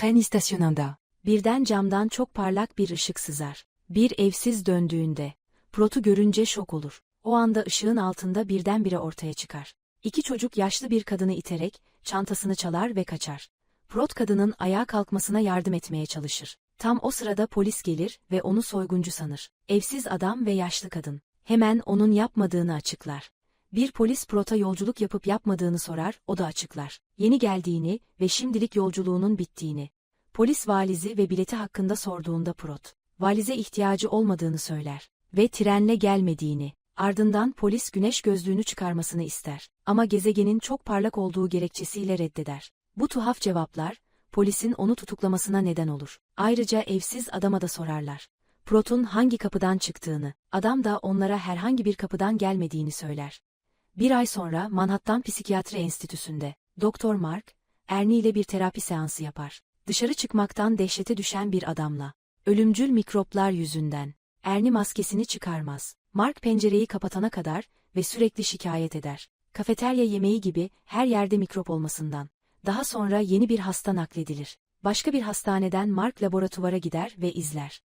tren istationnanda. Birden camdan çok parlak bir ışık sızar. Bir evsiz döndüğünde, Prot'u görünce şok olur. O anda ışığın altında birdenbire ortaya çıkar. İki çocuk yaşlı bir kadını iterek, çantasını çalar ve kaçar. Prot kadının ayağa kalkmasına yardım etmeye çalışır. Tam o sırada polis gelir ve onu soyguncu sanır. Evsiz adam ve yaşlı kadın. Hemen onun yapmadığını açıklar. Bir polis Prot'a yolculuk yapıp yapmadığını sorar, o da açıklar. Yeni geldiğini ve şimdilik yolculuğunun bittiğini. Polis valizi ve bileti hakkında sorduğunda Prot, valize ihtiyacı olmadığını söyler ve trenle gelmediğini. Ardından polis güneş gözlüğünü çıkarmasını ister ama gezegenin çok parlak olduğu gerekçesiyle reddeder. Bu tuhaf cevaplar, polisin onu tutuklamasına neden olur. Ayrıca evsiz adama da sorarlar. Prot'un hangi kapıdan çıktığını, adam da onlara herhangi bir kapıdan gelmediğini söyler. Bir ay sonra Manhattan Psikiyatri Enstitüsü'nde, Doktor Mark, Ernie ile bir terapi seansı yapar. Dışarı çıkmaktan dehşete düşen bir adamla. Ölümcül mikroplar yüzünden. Ernie maskesini çıkarmaz. Mark pencereyi kapatana kadar ve sürekli şikayet eder. Kafeterya yemeği gibi her yerde mikrop olmasından. Daha sonra yeni bir hasta nakledilir. Başka bir hastaneden Mark laboratuvara gider ve izler.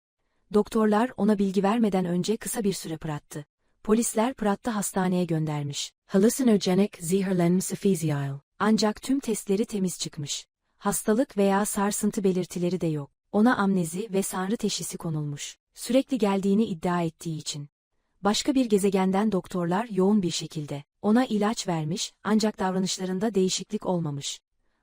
Doktorlar ona bilgi vermeden önce kısa bir süre pırattı. Polisler Pratt'ı hastaneye göndermiş. Hallucinogenic Zeherlenmsephysial. Ancak tüm testleri temiz çıkmış. Hastalık veya sarsıntı belirtileri de yok. Ona amnezi ve sanrı teşhisi konulmuş. Sürekli geldiğini iddia ettiği için. Başka bir gezegenden doktorlar yoğun bir şekilde ona ilaç vermiş ancak davranışlarında değişiklik olmamış.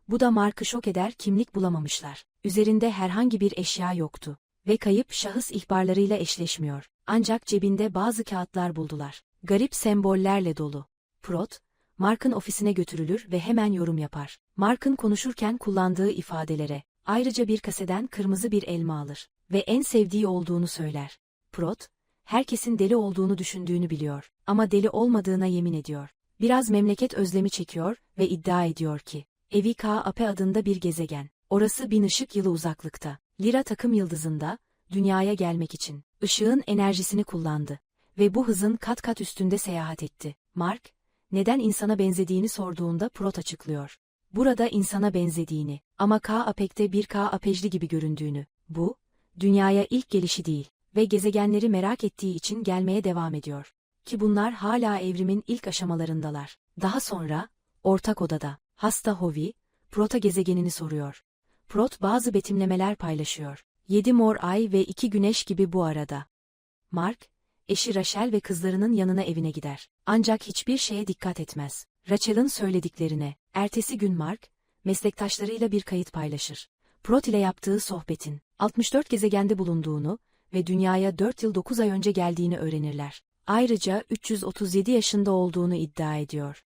Bu da Mark'ı şok eder kimlik bulamamışlar. Üzerinde herhangi bir eşya yoktu ve kayıp şahıs ihbarlarıyla eşleşmiyor. Ancak cebinde bazı kağıtlar buldular. Garip sembollerle dolu. Prot, Mark'ın ofisine götürülür ve hemen yorum yapar. Mark'ın konuşurken kullandığı ifadelere, ayrıca bir kaseden kırmızı bir elma alır ve en sevdiği olduğunu söyler. Prot, herkesin deli olduğunu düşündüğünü biliyor ama deli olmadığına yemin ediyor. Biraz memleket özlemi çekiyor ve iddia ediyor ki, Evi K-Ape adında bir gezegen. Orası bin ışık yılı uzaklıkta. Lira takım yıldızında, dünyaya gelmek için, ışığın enerjisini kullandı. Ve bu hızın kat kat üstünde seyahat etti. Mark, neden insana benzediğini sorduğunda Prot açıklıyor. Burada insana benzediğini ama K-Apek'te bir K-Apejli gibi göründüğünü. Bu, dünyaya ilk gelişi değil ve gezegenleri merak ettiği için gelmeye devam ediyor. Ki bunlar hala evrimin ilk aşamalarındalar. Daha sonra, ortak odada, hasta Hovi, Prot'a gezegenini soruyor. Prot bazı betimlemeler paylaşıyor. Yedi mor ay ve iki güneş gibi bu arada. Mark, eşi Rachel ve kızlarının yanına evine gider. Ancak hiçbir şeye dikkat etmez. Rachel'ın söylediklerine, ertesi gün Mark, meslektaşlarıyla bir kayıt paylaşır. Prot ile yaptığı sohbetin, 64 gezegende bulunduğunu ve dünyaya 4 yıl 9 ay önce geldiğini öğrenirler. Ayrıca 337 yaşında olduğunu iddia ediyor.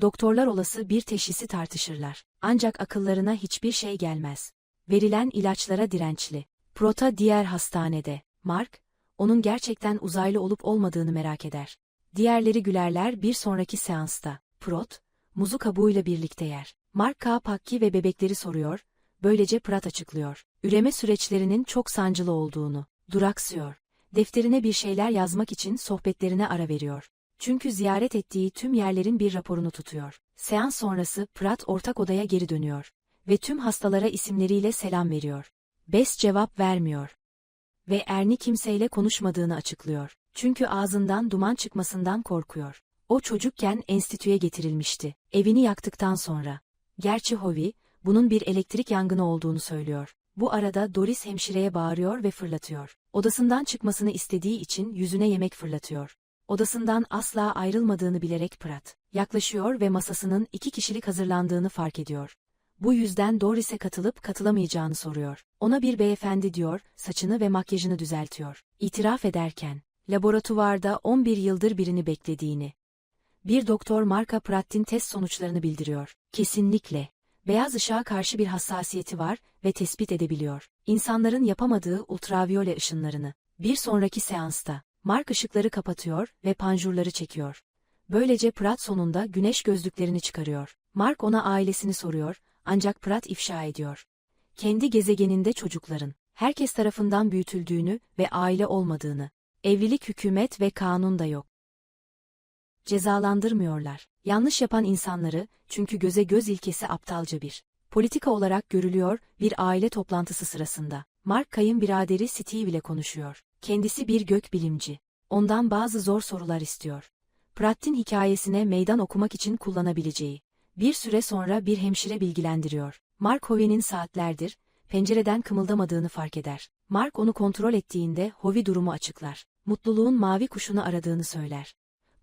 Doktorlar olası bir teşhisi tartışırlar. Ancak akıllarına hiçbir şey gelmez. Verilen ilaçlara dirençli. Prota diğer hastanede. Mark, onun gerçekten uzaylı olup olmadığını merak eder. Diğerleri gülerler bir sonraki seansta. Prot, muzu kabuğuyla birlikte yer. Mark K. Pakki ve bebekleri soruyor, böylece Prat açıklıyor. Üreme süreçlerinin çok sancılı olduğunu. Duraksıyor. Defterine bir şeyler yazmak için sohbetlerine ara veriyor. Çünkü ziyaret ettiği tüm yerlerin bir raporunu tutuyor. Seans sonrası Prat ortak odaya geri dönüyor ve tüm hastalara isimleriyle selam veriyor. Bes cevap vermiyor. Ve Erni kimseyle konuşmadığını açıklıyor. Çünkü ağzından duman çıkmasından korkuyor. O çocukken enstitüye getirilmişti. Evini yaktıktan sonra. Gerçi Hovi, bunun bir elektrik yangını olduğunu söylüyor. Bu arada Doris hemşireye bağırıyor ve fırlatıyor. Odasından çıkmasını istediği için yüzüne yemek fırlatıyor. Odasından asla ayrılmadığını bilerek Prat, yaklaşıyor ve masasının iki kişilik hazırlandığını fark ediyor. Bu yüzden Doris'e katılıp katılamayacağını soruyor. Ona bir beyefendi diyor, saçını ve makyajını düzeltiyor. İtiraf ederken, laboratuvarda 11 yıldır birini beklediğini. Bir doktor Marka Pratt'in test sonuçlarını bildiriyor. Kesinlikle. Beyaz ışığa karşı bir hassasiyeti var ve tespit edebiliyor. İnsanların yapamadığı ultraviyole ışınlarını. Bir sonraki seansta, Mark ışıkları kapatıyor ve panjurları çekiyor. Böylece Pratt sonunda güneş gözlüklerini çıkarıyor. Mark ona ailesini soruyor, ancak Pratt ifşa ediyor. Kendi gezegeninde çocukların, herkes tarafından büyütüldüğünü ve aile olmadığını, evlilik hükümet ve kanun da yok. Cezalandırmıyorlar. Yanlış yapan insanları, çünkü göze göz ilkesi aptalca bir politika olarak görülüyor bir aile toplantısı sırasında. Mark kayınbiraderi Steve ile konuşuyor. Kendisi bir gökbilimci. Ondan bazı zor sorular istiyor. Pratt'in hikayesine meydan okumak için kullanabileceği. Bir süre sonra bir hemşire bilgilendiriyor. Mark Hovey'nin saatlerdir, pencereden kımıldamadığını fark eder. Mark onu kontrol ettiğinde Hovey durumu açıklar. Mutluluğun mavi kuşunu aradığını söyler.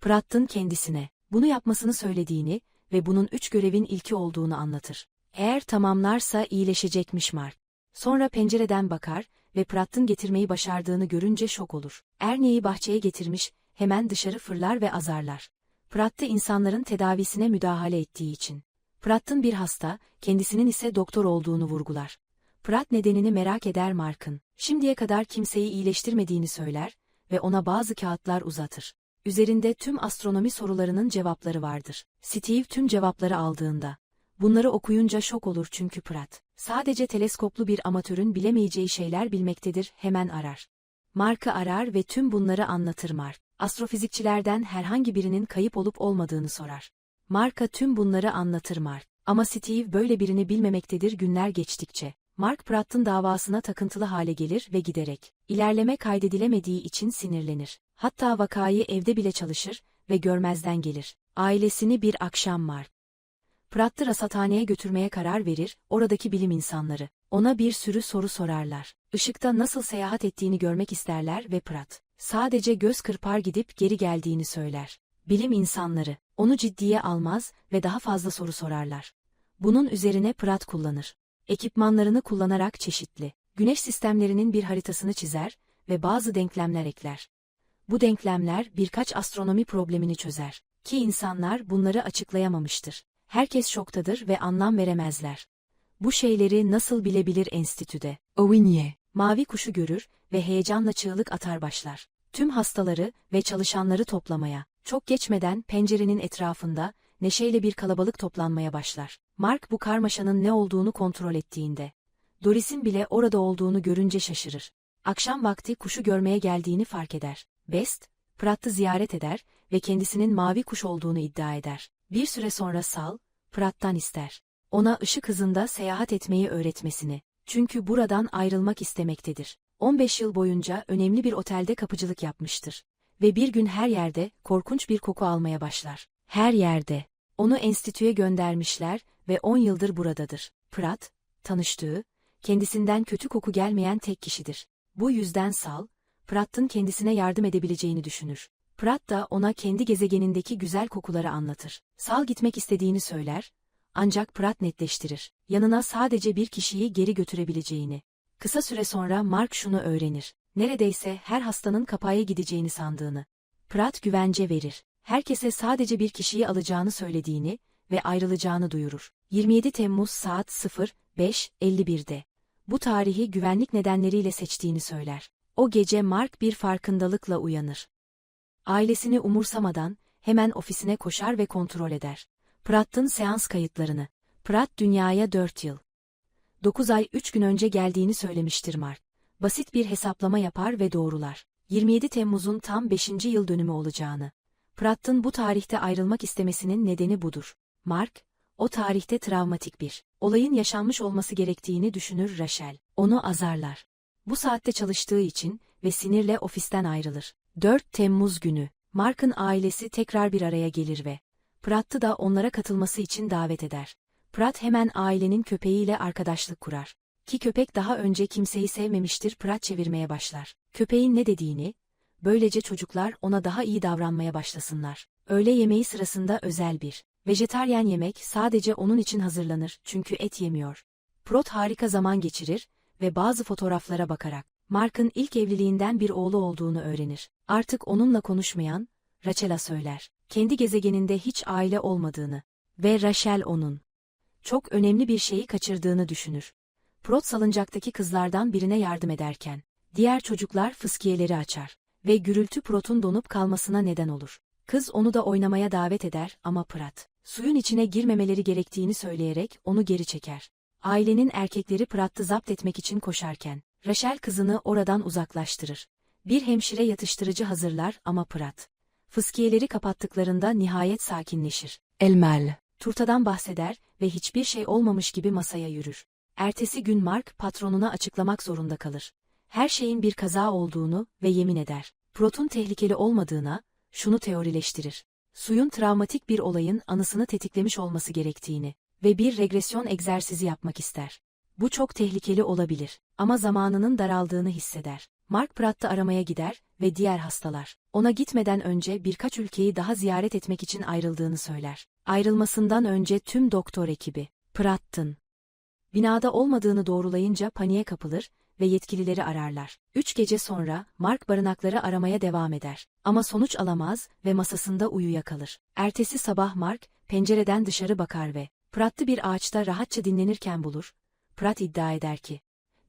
Pratt'ın kendisine, bunu yapmasını söylediğini ve bunun üç görevin ilki olduğunu anlatır. Eğer tamamlarsa iyileşecekmiş Mark. Sonra pencereden bakar ve Pratt'ın getirmeyi başardığını görünce şok olur. Ernie'yi bahçeye getirmiş, hemen dışarı fırlar ve azarlar. Pratt da insanların tedavisine müdahale ettiği için. Pratt'ın bir hasta, kendisinin ise doktor olduğunu vurgular. Pratt nedenini merak eder Mark'ın. Şimdiye kadar kimseyi iyileştirmediğini söyler ve ona bazı kağıtlar uzatır. Üzerinde tüm astronomi sorularının cevapları vardır. Steve tüm cevapları aldığında. Bunları okuyunca şok olur çünkü Pratt, sadece teleskoplu bir amatörün bilemeyeceği şeyler bilmektedir, hemen arar. Mark'ı arar ve tüm bunları anlatır Mark. Astrofizikçilerden herhangi birinin kayıp olup olmadığını sorar. Mark'a tüm bunları anlatır Mark. Ama Steve böyle birini bilmemektedir günler geçtikçe. Mark Pratt'ın davasına takıntılı hale gelir ve giderek, ilerleme kaydedilemediği için sinirlenir. Hatta vakayı evde bile çalışır ve görmezden gelir. Ailesini bir akşam Mark, Pratt'ı rasathaneye götürmeye karar verir, oradaki bilim insanları. Ona bir sürü soru sorarlar. Işıkta nasıl seyahat ettiğini görmek isterler ve Pratt, sadece göz kırpar gidip geri geldiğini söyler. Bilim insanları, onu ciddiye almaz ve daha fazla soru sorarlar. Bunun üzerine Pratt kullanır. Ekipmanlarını kullanarak çeşitli, güneş sistemlerinin bir haritasını çizer ve bazı denklemler ekler. Bu denklemler birkaç astronomi problemini çözer. Ki insanlar bunları açıklayamamıştır. Herkes şoktadır ve anlam veremezler. Bu şeyleri nasıl bilebilir enstitüde? Ovinye, mavi kuşu görür ve heyecanla çığlık atar başlar. Tüm hastaları ve çalışanları toplamaya, çok geçmeden pencerenin etrafında, neşeyle bir kalabalık toplanmaya başlar. Mark bu karmaşanın ne olduğunu kontrol ettiğinde, Doris'in bile orada olduğunu görünce şaşırır. Akşam vakti kuşu görmeye geldiğini fark eder. Best, Pratt'ı ziyaret eder ve kendisinin mavi kuş olduğunu iddia eder. Bir süre sonra Sal, Pratt'tan ister. Ona ışık hızında seyahat etmeyi öğretmesini. Çünkü buradan ayrılmak istemektedir. 15 yıl boyunca önemli bir otelde kapıcılık yapmıştır. Ve bir gün her yerde korkunç bir koku almaya başlar. Her yerde. Onu enstitüye göndermişler ve 10 yıldır buradadır. Pratt, tanıştığı, kendisinden kötü koku gelmeyen tek kişidir. Bu yüzden Sal, Pratt'ın kendisine yardım edebileceğini düşünür. Pratt da ona kendi gezegenindeki güzel kokuları anlatır. Sal gitmek istediğini söyler, ancak Pratt netleştirir. Yanına sadece bir kişiyi geri götürebileceğini. Kısa süre sonra Mark şunu öğrenir. Neredeyse her hastanın kapaya gideceğini sandığını. Pratt güvence verir. Herkese sadece bir kişiyi alacağını söylediğini ve ayrılacağını duyurur. 27 Temmuz saat 05.51'de. Bu tarihi güvenlik nedenleriyle seçtiğini söyler. O gece Mark bir farkındalıkla uyanır. Ailesini umursamadan hemen ofisine koşar ve kontrol eder. Pratt'ın seans kayıtlarını. Pratt dünyaya 4 yıl. 9 ay 3 gün önce geldiğini söylemiştir Mark. Basit bir hesaplama yapar ve doğrular. 27 Temmuz'un tam 5. yıl dönümü olacağını. Pratt'ın bu tarihte ayrılmak istemesinin nedeni budur. Mark, o tarihte travmatik bir olayın yaşanmış olması gerektiğini düşünür Rachel. Onu azarlar. Bu saatte çalıştığı için ve sinirle ofisten ayrılır. 4 Temmuz günü, Mark'ın ailesi tekrar bir araya gelir ve Pratt'ı da onlara katılması için davet eder. Pratt hemen ailenin köpeğiyle arkadaşlık kurar. Ki köpek daha önce kimseyi sevmemiştir Pratt çevirmeye başlar. Köpeğin ne dediğini, böylece çocuklar ona daha iyi davranmaya başlasınlar. Öğle yemeği sırasında özel bir, vejetaryen yemek sadece onun için hazırlanır çünkü et yemiyor. Prot harika zaman geçirir ve bazı fotoğraflara bakarak, Mark'ın ilk evliliğinden bir oğlu olduğunu öğrenir. Artık onunla konuşmayan, Rachel'a söyler. Kendi gezegeninde hiç aile olmadığını ve Rachel onun çok önemli bir şeyi kaçırdığını düşünür. Prot salıncaktaki kızlardan birine yardım ederken, diğer çocuklar fıskiyeleri açar ve gürültü Prot'un donup kalmasına neden olur. Kız onu da oynamaya davet eder ama Prat, suyun içine girmemeleri gerektiğini söyleyerek onu geri çeker. Ailenin erkekleri Pratt'ı zapt etmek için koşarken, Rachel kızını oradan uzaklaştırır. Bir hemşire yatıştırıcı hazırlar ama Pratt. Fıskiyeleri kapattıklarında nihayet sakinleşir. Elmel. Turtadan bahseder ve hiçbir şey olmamış gibi masaya yürür. Ertesi gün Mark patronuna açıklamak zorunda kalır. Her şeyin bir kaza olduğunu ve yemin eder. Prot'un tehlikeli olmadığına, şunu teorileştirir. Suyun travmatik bir olayın anısını tetiklemiş olması gerektiğini ve bir regresyon egzersizi yapmak ister. Bu çok tehlikeli olabilir ama zamanının daraldığını hisseder. Mark Pratt'ı aramaya gider ve diğer hastalar, ona gitmeden önce birkaç ülkeyi daha ziyaret etmek için ayrıldığını söyler. Ayrılmasından önce tüm doktor ekibi, Pratt'ın binada olmadığını doğrulayınca paniğe kapılır ve yetkilileri ararlar. Üç gece sonra Mark barınakları aramaya devam eder. Ama sonuç alamaz ve masasında uyuyakalır. Ertesi sabah Mark, pencereden dışarı bakar ve Pratt'ı bir ağaçta rahatça dinlenirken bulur. Pratt iddia eder ki,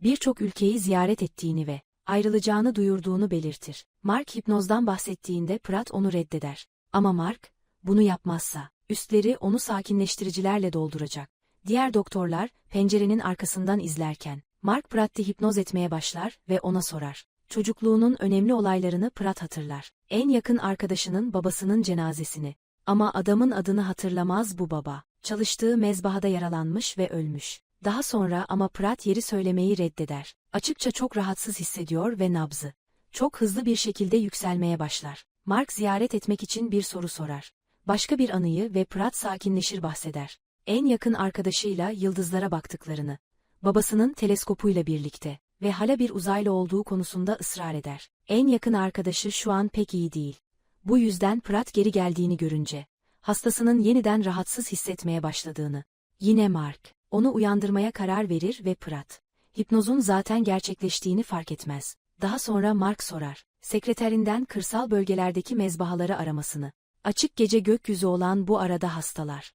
birçok ülkeyi ziyaret ettiğini ve ayrılacağını duyurduğunu belirtir. Mark hipnozdan bahsettiğinde Pratt onu reddeder. Ama Mark, bunu yapmazsa, üstleri onu sakinleştiricilerle dolduracak. Diğer doktorlar, pencerenin arkasından izlerken, Mark Pratt'ı hipnoz etmeye başlar ve ona sorar. Çocukluğunun önemli olaylarını Pratt hatırlar. En yakın arkadaşının babasının cenazesini. Ama adamın adını hatırlamaz bu baba. Çalıştığı mezbahada yaralanmış ve ölmüş. Daha sonra ama Pratt yeri söylemeyi reddeder. Açıkça çok rahatsız hissediyor ve nabzı. Çok hızlı bir şekilde yükselmeye başlar. Mark ziyaret etmek için bir soru sorar. Başka bir anıyı ve Pratt sakinleşir bahseder. En yakın arkadaşıyla yıldızlara baktıklarını, babasının teleskopuyla birlikte ve hala bir uzaylı olduğu konusunda ısrar eder. En yakın arkadaşı şu an pek iyi değil. Bu yüzden Pratt geri geldiğini görünce, hastasının yeniden rahatsız hissetmeye başladığını, yine Mark, onu uyandırmaya karar verir ve Pratt, hipnozun zaten gerçekleştiğini fark etmez. Daha sonra Mark sorar, sekreterinden kırsal bölgelerdeki mezbahaları aramasını. Açık gece gökyüzü olan bu arada hastalar.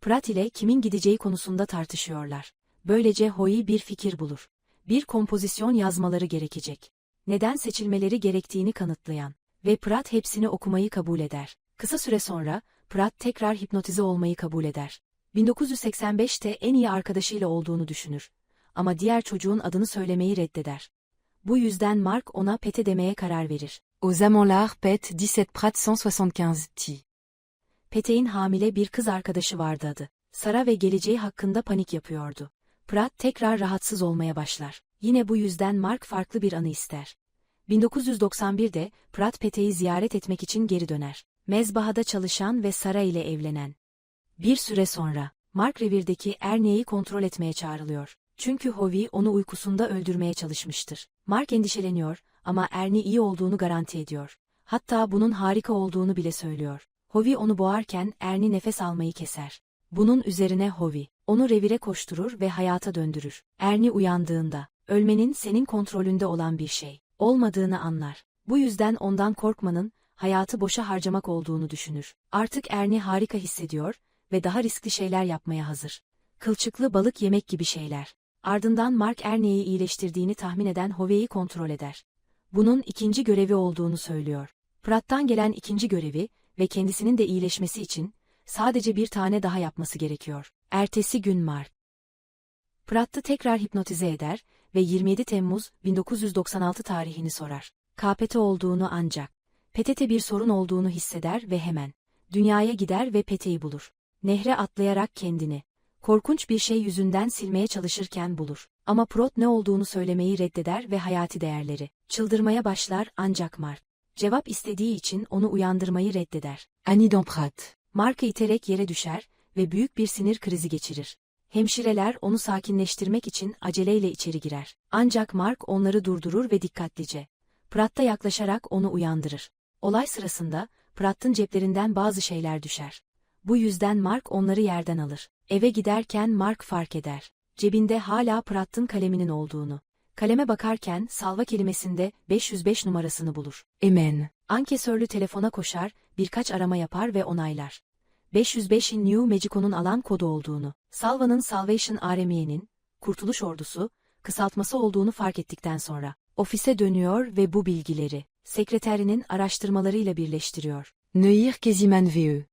Pratt ile kimin gideceği konusunda tartışıyorlar. Böylece Hoyi bir fikir bulur. Bir kompozisyon yazmaları gerekecek. Neden seçilmeleri gerektiğini kanıtlayan ve Pratt hepsini okumayı kabul eder. Kısa süre sonra Pratt tekrar hipnotize olmayı kabul eder. 1985'te en iyi arkadaşıyla olduğunu düşünür. Ama diğer çocuğun adını söylemeyi reddeder. Bu yüzden Mark ona Pete demeye karar verir. Aux Amanlards Pet 17 Prat 175 T. Pete'in hamile bir kız arkadaşı vardı adı. Sara ve geleceği hakkında panik yapıyordu. Pratt tekrar rahatsız olmaya başlar. Yine bu yüzden Mark farklı bir anı ister. 1991'de Pratt Pete'yi ziyaret etmek için geri döner. Mezbahada çalışan ve Sara ile evlenen. Bir süre sonra, Mark revirdeki Ernie'yi kontrol etmeye çağrılıyor. Çünkü Hovi onu uykusunda öldürmeye çalışmıştır. Mark endişeleniyor ama Ernie iyi olduğunu garanti ediyor. Hatta bunun harika olduğunu bile söylüyor. Hovi onu boğarken Ernie nefes almayı keser. Bunun üzerine Hovi, onu revire koşturur ve hayata döndürür. Ernie uyandığında, ölmenin senin kontrolünde olan bir şey olmadığını anlar. Bu yüzden ondan korkmanın, hayatı boşa harcamak olduğunu düşünür. Artık Ernie harika hissediyor ve daha riskli şeyler yapmaya hazır. Kılçıklı balık yemek gibi şeyler. Ardından Mark Ernie'yi iyileştirdiğini tahmin eden Hovey'i kontrol eder. Bunun ikinci görevi olduğunu söylüyor. Pratt'tan gelen ikinci görevi ve kendisinin de iyileşmesi için sadece bir tane daha yapması gerekiyor. Ertesi gün Mark. Pratt'ı tekrar hipnotize eder ve 27 Temmuz 1996 tarihini sorar. KPT olduğunu ancak PTT bir sorun olduğunu hisseder ve hemen dünyaya gider ve Pete'yi bulur. Nehre atlayarak kendini korkunç bir şey yüzünden silmeye çalışırken bulur. Ama Prot ne olduğunu söylemeyi reddeder ve hayati değerleri çıldırmaya başlar ancak Mark cevap istediği için onu uyandırmayı reddeder. Annie Damprat. Mark'ı iterek yere düşer ve büyük bir sinir krizi geçirir. Hemşireler onu sakinleştirmek için aceleyle içeri girer. Ancak Mark onları durdurur ve dikkatlice. Pratt'a yaklaşarak onu uyandırır. Olay sırasında, Pratt'ın ceplerinden bazı şeyler düşer. Bu yüzden Mark onları yerden alır. Eve giderken Mark fark eder. Cebinde hala Pratt'ın kaleminin olduğunu. Kaleme bakarken salva kelimesinde 505 numarasını bulur. Emen. Ankesörlü telefona koşar, birkaç arama yapar ve onaylar. 505'in New Mexico'nun alan kodu olduğunu, Salva'nın Salvation Army'nin, Kurtuluş Ordusu, kısaltması olduğunu fark ettikten sonra, ofise dönüyor ve bu bilgileri, sekreterinin araştırmalarıyla birleştiriyor. Neuilly Keziman VE.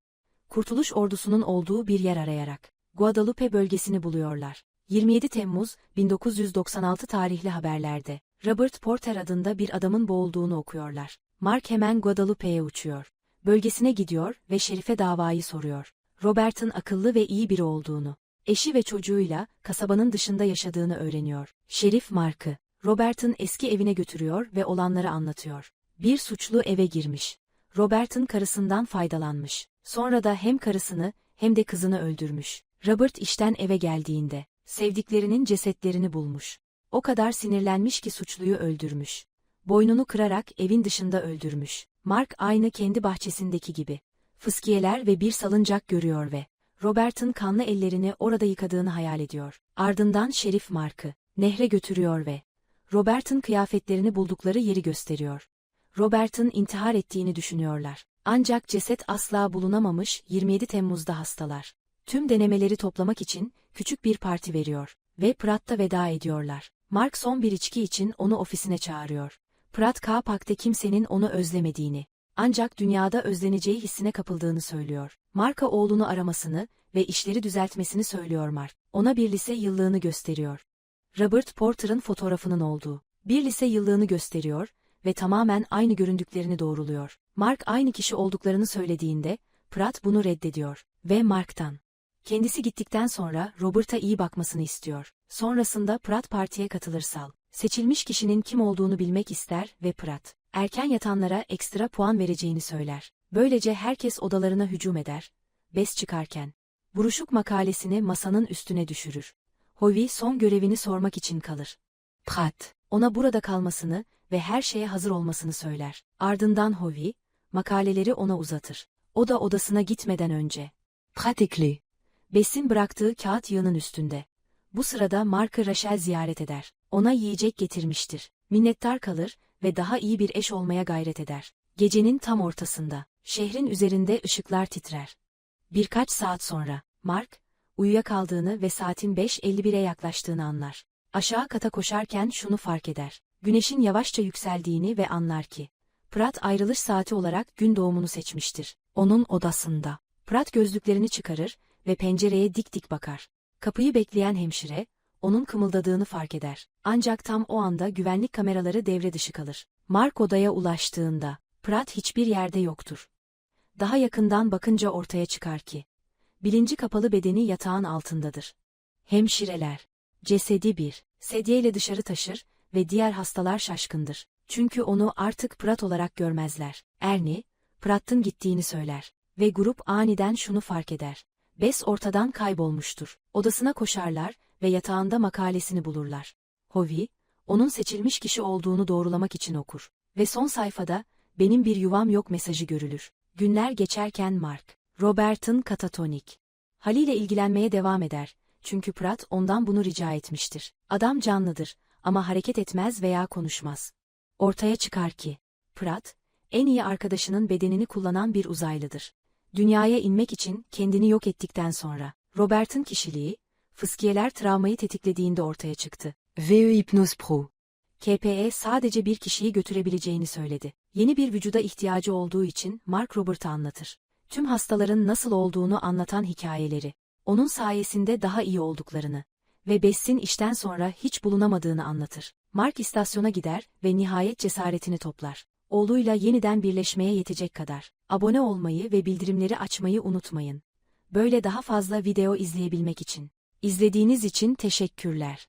Kurtuluş Ordusu'nun olduğu bir yer arayarak, Guadalupe bölgesini buluyorlar. 27 Temmuz 1996 tarihli haberlerde, Robert Porter adında bir adamın boğulduğunu okuyorlar. Mark hemen Guadalupe'ye uçuyor. Bölgesine gidiyor ve Şerif'e davayı soruyor. Robert'ın akıllı ve iyi biri olduğunu, Eşi ve çocuğuyla kasabanın dışında yaşadığını öğreniyor. Şerif Mark'ı Robert'ın eski evine götürüyor ve olanları anlatıyor. Bir suçlu eve girmiş. Robert'ın karısından faydalanmış. Sonra da hem karısını hem de kızını öldürmüş. Robert işten eve geldiğinde sevdiklerinin cesetlerini bulmuş. O kadar sinirlenmiş ki suçluyu öldürmüş. Boynunu kırarak evin dışında öldürmüş. Mark aynı kendi bahçesindeki gibi. Fıskiyeler ve bir salıncak görüyor ve Robert'ın kanlı ellerini orada yıkadığını hayal ediyor. Ardından Şerif Mark'ı nehre götürüyor ve Robert'ın kıyafetlerini buldukları yeri gösteriyor. Robert'ın intihar ettiğini düşünüyorlar. Ancak ceset asla bulunamamış 27 Temmuz'da hastalar. Tüm denemeleri toplamak için küçük bir parti veriyor ve Pratt'a veda ediyorlar. Mark son bir içki için onu ofisine çağırıyor. Pratt K-Park'te kimsenin onu özlemediğini, ancak dünyada özleneceği hissine kapıldığını söylüyor. Mark'a oğlunu aramasını ve işleri düzeltmesini söylüyor Mark. Ona bir lise yıllığını gösteriyor. Robert Porter'ın fotoğrafının olduğu bir lise yıllığını gösteriyor ve tamamen aynı göründüklerini doğruluyor. Mark aynı kişi olduklarını söylediğinde, Pratt bunu reddediyor ve Mark'tan. Kendisi gittikten sonra Robert'a iyi bakmasını istiyor. Sonrasında Pratt partiye katılırsal. Seçilmiş kişinin kim olduğunu bilmek ister ve Pratt, erken yatanlara ekstra puan vereceğini söyler. Böylece herkes odalarına hücum eder. Bes çıkarken. Buruşuk makalesini masanın üstüne düşürür. Hovi son görevini sormak için kalır. Pratt, ona burada kalmasını ve her şeye hazır olmasını söyler. Ardından Hovi, makaleleri ona uzatır. O da odasına gitmeden önce. Pratt ekli. Bes'in bıraktığı kağıt yığının üstünde. Bu sırada Mark'ı Rachel ziyaret eder. Ona yiyecek getirmiştir. Minnettar kalır ve daha iyi bir eş olmaya gayret eder. Gecenin tam ortasında, şehrin üzerinde ışıklar titrer. Birkaç saat sonra, Mark, uyuyakaldığını ve saatin 5.51'e yaklaştığını anlar. Aşağı kata koşarken şunu fark eder. Güneşin yavaşça yükseldiğini ve anlar ki, Pratt ayrılış saati olarak gün doğumunu seçmiştir. Onun odasında. Pratt gözlüklerini çıkarır ve pencereye dik dik bakar. Kapıyı bekleyen hemşire, onun kımıldadığını fark eder. Ancak tam o anda güvenlik kameraları devre dışı kalır. Mark odaya ulaştığında, Pratt hiçbir yerde yoktur. Daha yakından bakınca ortaya çıkar ki, bilinci kapalı bedeni yatağın altındadır. Hemşireler, cesedi bir, sedyeyle dışarı taşır ve diğer hastalar şaşkındır. Çünkü onu artık Pratt olarak görmezler. Ernie, Pratt'ın gittiğini söyler ve grup aniden şunu fark eder. Bes ortadan kaybolmuştur. Odasına koşarlar ve yatağında makalesini bulurlar. Hovi, onun seçilmiş kişi olduğunu doğrulamak için okur. Ve son sayfada, benim bir yuvam yok mesajı görülür. Günler geçerken Mark, Robert'ın katatonik. Haliyle ilgilenmeye devam eder. Çünkü Pratt ondan bunu rica etmiştir. Adam canlıdır ama hareket etmez veya konuşmaz. Ortaya çıkar ki, Pratt, en iyi arkadaşının bedenini kullanan bir uzaylıdır. Dünyaya inmek için kendini yok ettikten sonra, Robert'ın kişiliği, fıskiyeler travmayı tetiklediğinde ortaya çıktı. VE Hypnose Pro. KPE sadece bir kişiyi götürebileceğini söyledi. Yeni bir vücuda ihtiyacı olduğu için Mark Robert'a anlatır. Tüm hastaların nasıl olduğunu anlatan hikayeleri, onun sayesinde daha iyi olduklarını ve Bess'in işten sonra hiç bulunamadığını anlatır. Mark istasyona gider ve nihayet cesaretini toplar. Oğluyla yeniden birleşmeye yetecek kadar. Abone olmayı ve bildirimleri açmayı unutmayın. Böyle daha fazla video izleyebilmek için. İzlediğiniz için teşekkürler.